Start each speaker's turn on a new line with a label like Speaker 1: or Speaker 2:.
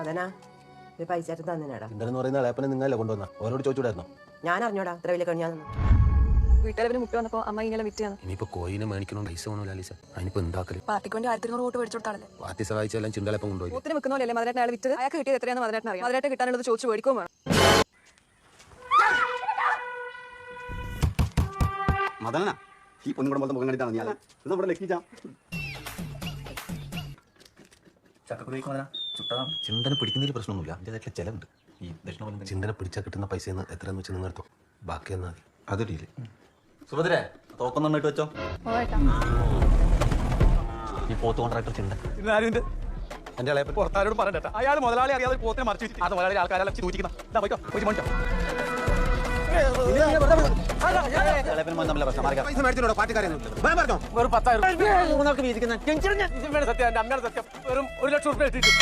Speaker 1: അതനാ? ഇത് പൈസ ആയിട്ട് തന്നിനാടാ
Speaker 2: ചിന്തനെന്ന് പറയുന്ന അളയപ്പനെ നിങ്ങളല്ലേ കൊണ്ടുവന്ന? ഓരോട് ചോദിച്ചുകൂടായിരുന്നോ
Speaker 1: ഞാൻ അറിഞ്ഞോടാ ഇത്ര വലിയ കഴിഞ്ഞാന്ന്
Speaker 3: വീട്ടുകാരെ മുട്ട വന്നപ്പോ അമ്മ ഇങ്ങനെ വിറ്റാണ്
Speaker 2: ഇനിയിപ്പോ കോയിനെ മേടിക്കണോ പൈസ വേണോ ലാലിസ അതിനിപ്പോ എന്താക്കൽ?
Speaker 3: പാർട്ടിക്ക് വേണ്ടി ആയിരത്തി ഇരുന്നൂറ് വോട്ട് മേടിച്ചു കൊടുത്താണല്ലേ
Speaker 2: പാർട്ടി സഹായിച്ചെല്ലാം ചിന്തലപ്പം കൊണ്ടുപോയി.
Speaker 3: മൂത്തിന് വെക്കുന്ന പോലെയല്ലേ മധുരേട്ടൻ അയാൾ വിറ്റത്? അയാൾക്ക് കിട്ടിയത് എത്രയാണെന്ന് മധുരേട്ടൻ അറിയാം. മധുരേട്ടൻ കിട്ടാനുള്ളത് ചോദിച്ചു മേടിക്കും വേണം.
Speaker 4: മദനാ ഈ പൊന്നും കൂടെ മുഖം കണ്ടിട്ടാണ് ഞാൻ ഇത് നമ്മുടെ ലക്കിച്ചാ
Speaker 5: ചിന്തനെ പിടിക്കുന്നതിൽ പ്രശ്നമൊന്നുമില്ല. അതിന്റെതായിട്ടുള്ള ചിലവുണ്ട്. ഈ ദക്ഷിണ
Speaker 2: ചിന്തന പിടിച്ചാൽ കിട്ടുന്ന പൈസ എത്രയെന്ന് വെച്ച് നിങ്ങൾ എടുത്തോ ബാക്കി എന്നാൽ മതി.
Speaker 5: അത് ഡീൽ സുഭദ്രേ തോക്കം നന്നായിട്ട് വെച്ചോ. ഈ പോത്ത് കോൺട്രാക്ടർ ചിന്ത.
Speaker 2: എന്റെ അളയപ്പൻ
Speaker 6: പുറത്താരോട് പറയണ്ട അയാൾ മുതലാളി അറിയാതെ പോത്തിനെ മറിച്ചു വെച്ചിട്ട് അത് മുതലാളി ആൾക്കാരെല്ലാം സൂചിക്കുന്ന ഒരു മണിക്കോ
Speaker 5: തമ്മിലുള്ള പ്രശ്നം
Speaker 2: പൈസ മേടിച്ചിട്ടോ പാർട്ടിക്കാരെയൊന്നും പറഞ്ഞോ
Speaker 6: വെറും പത്തായിരം സത്യം എന്റെ അമ്മയുടെ സത്യം വെറും ഒരു ലക്ഷം റുപ്യ ഇട്ടിട്ടു